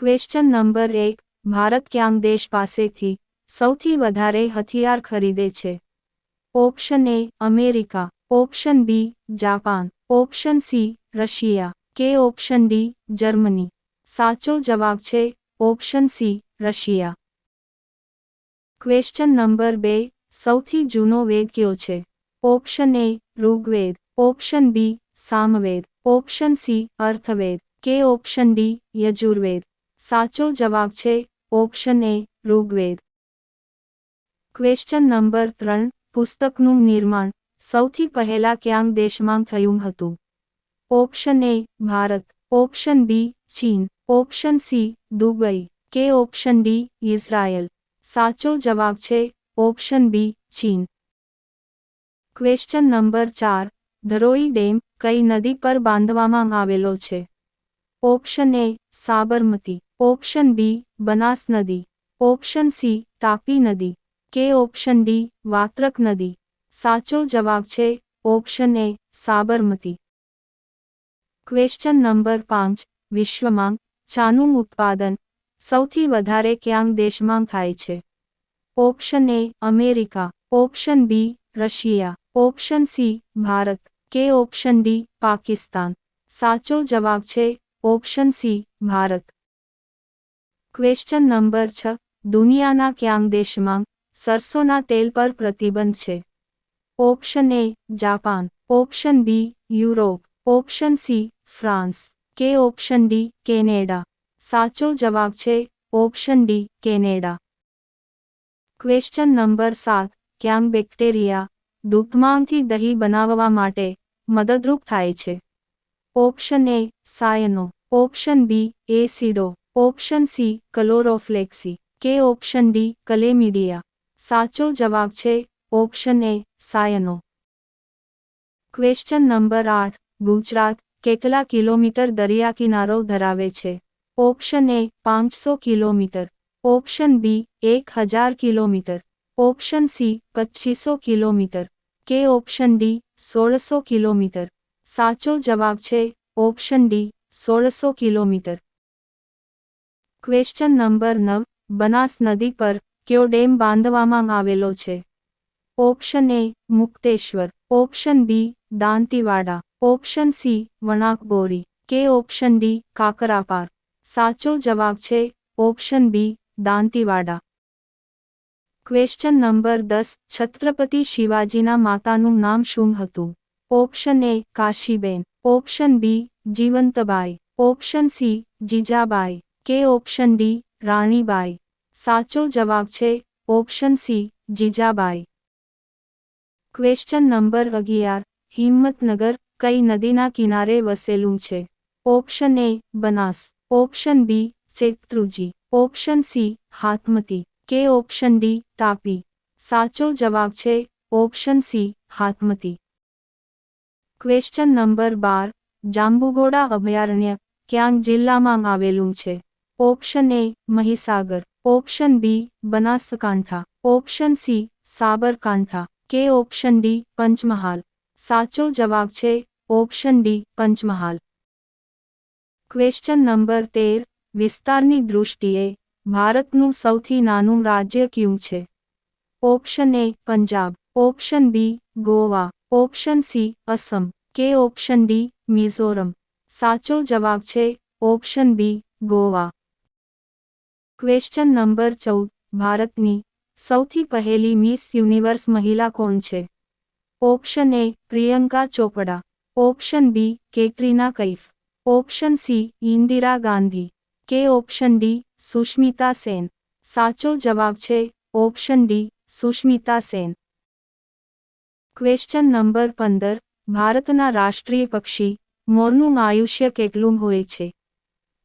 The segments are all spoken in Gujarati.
ક્વેશ્ચન નંબર એક, ભારત ક્યાંક દેશ પાસેથી સૌથી વધારે હથિયાર ખરીદે છે? Option A America option B Japan option C Russia કે ઓપ્શન ડી જર્મની સાચો જવાબ છે option C Russia question number બે, સૌથી જૂનો વેદ કયો છે? Option A Rigveda. Option B Samaveda. Option C Atharvaveda. કે ઓપ્શન ડી યજુર્વેદ. સાચો જવાબ છે option A Rigveda. Question number ત્રણ, પુસ્તકનું નિર્માણ. સૌથી પહેલા ક્યાંક દેશમાં થયું હતું? Option A Bharat. Option B ચીન. Option C Dubai. કે ઓપ્શન ડી ઇઝરાયલ. સાચો જવાબ છે ઓપ્શન બી ચીન. ક્વેશ્ચન નંબર ચાર, ધરોઈ ડેમ કઈ નદી પર બાંધવામાં આવેલો છે? Option A Sabarmati. Option B, Banas નદી. ઓપ્શન સી, તાપી નદી. કે ઓપ્શન ડી, વાત્રક નદી. સાચો જવાબ છે, option A, Sabarmati. Question number પાંચ, વિશ્વમાં ચાનું ઉત્પાદન સૌથી વધારે ક્યાંક દેશમાં થાય છે? Option A, America. Option B, Russia. Option C, Bharat. કે ઓપ્શન ડી, પાકિસ્તાન. સાચો જવાબ છે, option C, Bharat. Question number છ. દુનિયાના ક્યાંક દેશમાં સરસોના તેલ પર પ્રતિબંધ છે. Option A Japan option B Europe option C France કે ઓપ્શન ડી કેનેડા સાચો જવાબ છે option D Canada question number સાત. ક્યાંક બેક્ટેરિયા દૂધમાંથી દહીં બનાવવા માટે મદદરૂપ થાય છે? Option A cyano option B acido option C, chloroflexi. કે ઓપ્શન ડી, કલેમિડિયા. સાચો જવાબ છે, option A, cyano. Question number આઠ, ગુજરાત, કેટલા કિલોમીટર દરિયા કિનારો ધરાવે છે? ઓપ્શન એ, પાંચસો કિલોમીટર. ઓપ્શન બી, એક હજાર કિલોમીટર. ઓપ્શન સી પચીસો કિલોમીટર. કે ઓપ્શન ડી, સોળસો કિલોમીટર. સાચો જવાબ છે, ઓપ્શન ડી, સોળસો કિલોમીટર. ક્વેશ્ચન નંબર નવ, બનાસ નદી પર કયો ડેમ બાંધવામાં આવેલો છે? Option A Mukteshwar. Option B Dantiwada. Option C Wanakbori. કે ઓપ્શન ડી કાકરાપાર. સાચો જવાબ છે option B Dantiwada. Question number દસ, છત્રપતિ શિવાજીના માતાનું નામ શું હતું? Option A Kashiben. Option B Jivantbai. Option C Jijabai. કે ઓપ્શન ડી, રાણીબાઈ. સાચો જવાબ છે, option C, Jijabai. Question number અગિયાર, હિંમતનગર, કઈ નદીના કિનારે વસેલું છે? Option A, Banas. Option B, Shetrunji. Option C, Hathmati. કે ઓપ્શન ડી, તાપી. સાચો જવાબ છે, option C, Hathmati. Question number બાર, જાંબુઘોડા અભયારણ્ય, ક્યાંક જિલ્લામાં આવેલું છે? Option A Mahisagar, option B Banaskantha, option C Sabarkantha, કે ઓપ્શન ડી પંચમહાલ. સાચો જવાબ છે option D Panchmahal. Question number તેર, વિસ્તારની દૃષ્ટિએ ભારતનું સૌથી નાનું રાજ્ય કયું છે? Option A Punjab, option B Goa, option C Assam, કે ઓપ્શન ડી મિઝોરમ. સાચો જવાબ છે option B Goa. Question number ચૌદ. ભારતની સૌથી પહેલી મિસ યુનિવર્સ મહિલા કોણ છે? Option A Priyanka Chopra. Option B Katrina Kaif. Option C Indira Gandhi. કે ઓપ્શન ડી સુષ્મિતા સેન. સાચો જવાબ છે option D Sushmita Sen. Question number પંદર. ભારતના રાષ્ટ્રીય પક્ષી મોરનું આયુષ્ય કેટલું હોય છે?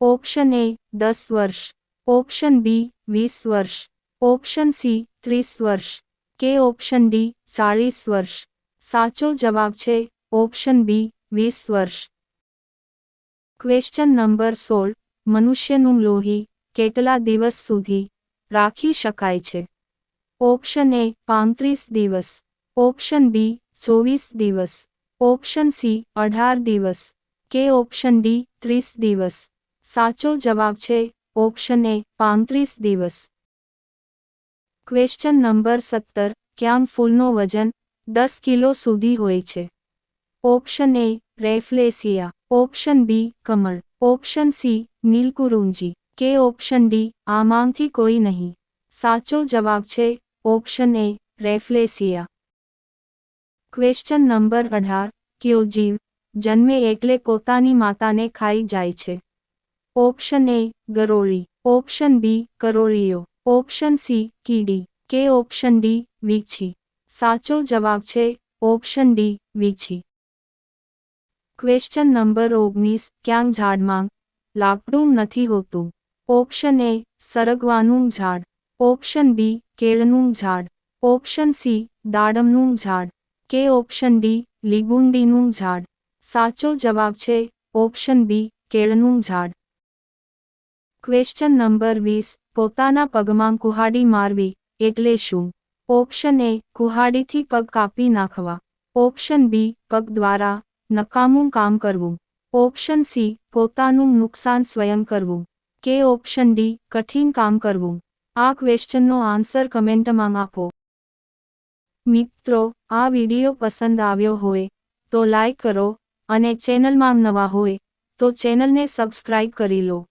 ઓપ્શન એ દસ વર્ષ. ઓપ્શન બી વીસ વર્ષ. ઓપ્શન સી ત્રીસ વર્ષ. કે ઓપ્શન ડી ચાળીસ વર્ષ. સાચો જવાબ છે ઓપ્શન બી વીસ વર્ષ. ક્વેશ્ચન નંબર સોળ. મનુષ્યનું લોહી કેટલા દિવસ સુધી રાખી શકાય છે? ઓપ્શન એ પાંત્રીસ દિવસ. ઓપ્શન બી ચોવીસ દિવસ. ઓપ્શન સી અઢાર દિવસ. કે ઓપ્શન ડી ત્રીસ દિવસ. સાચો જવાબ છે ઓપ્શન એ પાંત્રીસ દિવસ. ક્વેશ્ચન નંબર સત્તર ક્યાં ફૂલનો વજન દસ કિલો સુધી હોય છે? Option A rafflesia. Option B Kamal. Option C Neelakurinji. કે ઓપ્શન ડી આમાંથી કોઈ નહીં. સાચો જવાબ છે option A rafflesia. Question number અઢાર, કયો જીવ જન્મે એટલે પોતાની માતાને ખાઈ જાય છે? ઓપ્શન એ ગરોળી, ઓપ્શન બી કરોળીઓ ઓપ્શન સી કીડી, કે ઓપ્શન ડી વીછી. સાચો જવાબ છે ઓપ્શન ડી વીછી. ક્વેશ્ચન નંબર ઓગણીસ, ક્યાંક ઝાડમાં લાકડું નથી હોતું? ઓપ્શન એ સરગવાનું ઝાડ, ઓપ્શન બી કેળનું ઝાડ, ઓપ્શન સી દાડમનું ઝાડ, કે ઓપ્શન ડી લીગુંડીનું ઝાડ. સાચો જવાબ છે ઓપ્શન બી કેળનું ઝાડ. ક્વેશ્ચન નંબર વીસ. પોતાના પગમાં કુહાડી મારવી, એટલે શું? ઓપ્શન એ કુહાડીથી પગ કાપી નાખવા. ઓપ્શન બી પગ દ્વારા નકામું કામ કરવું. ઓપ્શન સી પોતાનું નુકસાન સ્વયં કરવું. કે ઓપ્શન ડી કઠિન કામ કરવું. આ ક્વેશ્ચનનો આન્સર કમેન્ટમાં આપો. મિત્રો, આ વીડિયો પસંદ આવ્યો હોય, તો લાઈક કરો, અને ચેનલમાં નવા હોય, તો ચેનલને સબસ્ક્રાઇબ કરી લો.